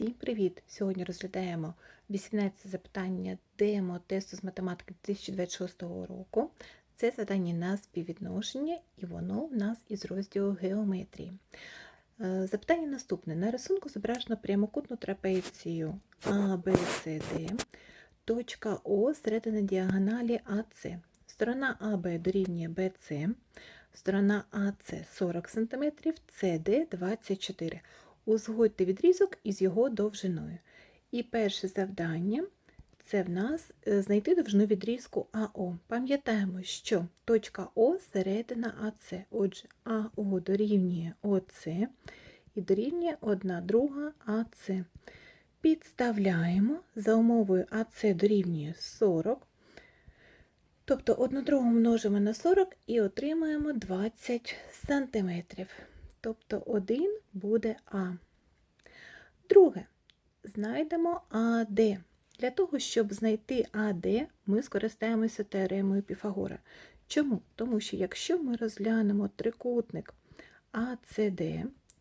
Всім привіт! Сьогодні розглядаємо 18 запитання демо тесту з математики 2026 року. Це завдання на співвідношення, і воно в нас із розділу геометрії. Е, Запитання наступне. На рисунку зображено прямокутну трапецію А, Б, С, Д. Точка О середина діагоналі АС. Сторона АБ дорівнює БС. Сторона АС 40 см, СД 24 Узгодьте відрізок із його довжиною. І перше завдання це в нас е, знайти довжину відрізку АО. Пам'ятаємо, що точка О середина АС. Отже, АО дорівнює ОС і дорівнює 1 друга АС. Підставляємо за умовою АС дорівнює 40. Тобто 1 другу множимо на 40 і отримаємо 20 см. Тобто 1 буде А. Друге, знайдемо АД. Для того, щоб знайти АД, ми скористаємося теоремою Піфагора. Чому? Тому що якщо ми розглянемо трикутник АЦД,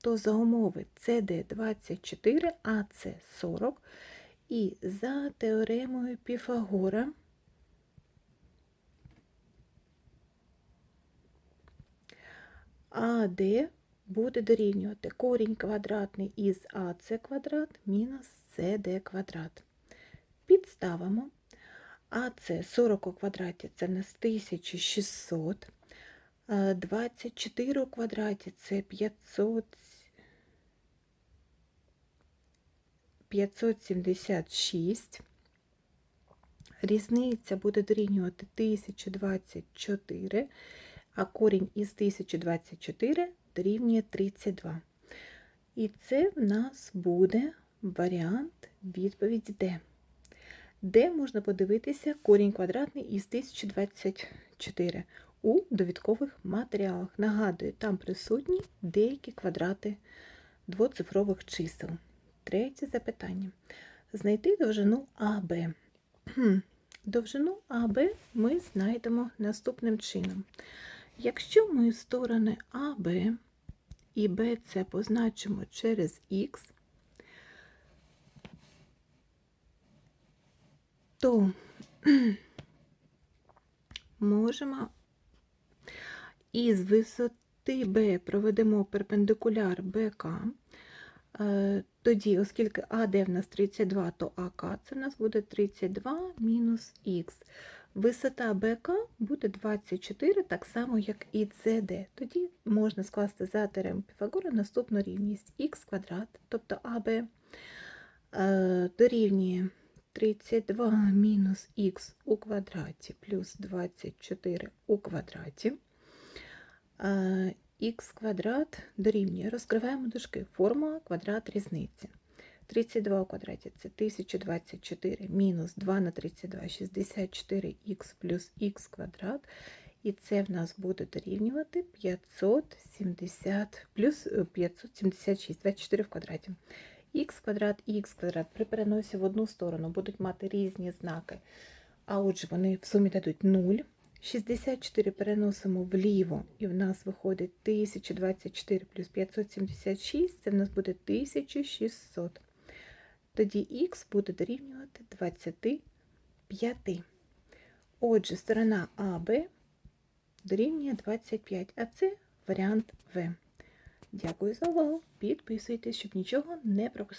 то за умови CD 24, АЦ 40, і за теоремою Піфагора АД буде дорівнювати корінь квадратний із АС квадрат мінус СД квадрат. Підставимо. АС 40 у квадраті це в нас 1600, 24 у квадраті це 500, 576. Різниця буде дорівнювати 1024, а корінь із 1024 дорівнює 32. І це в нас буде варіант відповіді Д. Де можна подивитися корінь квадратний із 1024 у довідкових матеріалах. Нагадую, там присутні деякі квадрати двоцифрових чисел. Третє запитання. Знайти довжину АБ. Довжину АБ ми знайдемо наступним чином. Якщо ми сторони АБ і БЦ позначимо через Х, то можемо із висоти Б проведемо перпендикуляр БК. Е, Тоді, оскільки АД в нас 32, то АК це в нас буде 32 мінус Х. Висота БК буде 24, так само, як і СД. Тоді можна скласти за теорем Піфагора наступну рівність х квадрат, тобто АБ е, дорівнює 32 мінус х у квадраті плюс 24 у квадраті. Х квадрат дорівнює, розкриваємо дужки, формула квадрат різниці. 32 у квадраті це 1024 мінус 2 на 32 64х плюс х квадрат. І це в нас буде дорівнювати 570 плюс 576, 24 в квадраті. х квадрат і х квадрат при переносі в одну сторону будуть мати різні знаки. А отже, вони в сумі дадуть 0. 64 переносимо вліво, і в нас виходить 1024 плюс 576, це в нас буде 1600. Тоді х буде дорівнювати 25. Отже, сторона АБ дорівнює 25, а це варіант В. Дякую за увагу. Підписуйтесь, щоб нічого не пропустити.